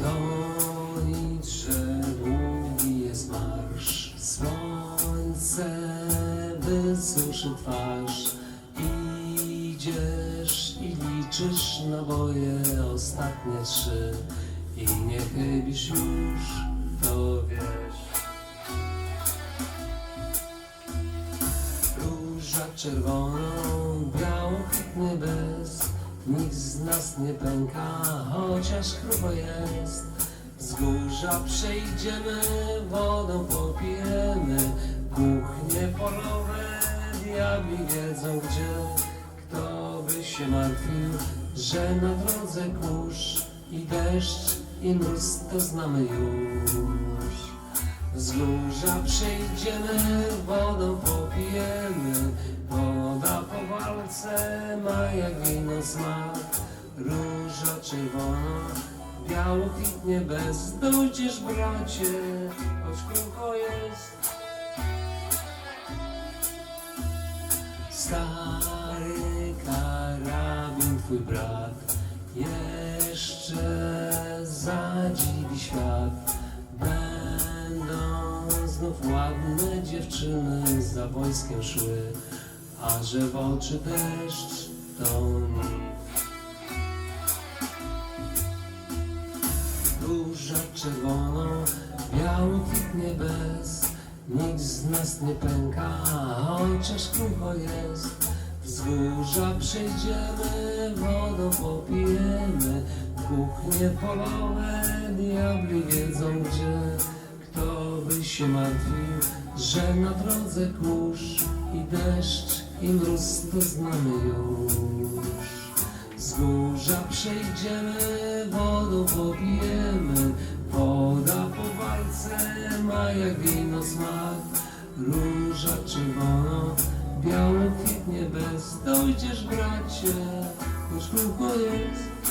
Do litrze długi jest marsz, słońce wysuszy twarz. Idziesz i liczysz naboje ostatnie trzy i nie chybisz już, to wiesz. Róża czerwoną, nas nie pęka, chociaż chrubo jest. Wzgórza przejdziemy, wodą popijemy Kuchnie polowe, diabli wiedzą gdzie Kto by się martwił, że na drodze kurz I deszcz, i mróz, to znamy już. Wzgórza przejdziemy, wodą popijemy Czerwona, biało kwitnie bez Dojdziesz bracie, choć krótko jest. Stary karabin twój brat Jeszcze zadziwi świat. Będą znów ładne dziewczyny za wojskiem szły. A że w oczy deszcz to bez Nikt z nas nie pęka, chociaż krucho jest Wzgórza przejdziemy, wodą popijemy. Kuchnie polowe, diabli wiedzą gdzie Kto by się martwił, że na drodze kurz I deszcz, i mróz to znamy już. Wzgórza przejdziemy, wodą czerwono, biało kwitnie bez Dojdziesz bracie, choć krótko jest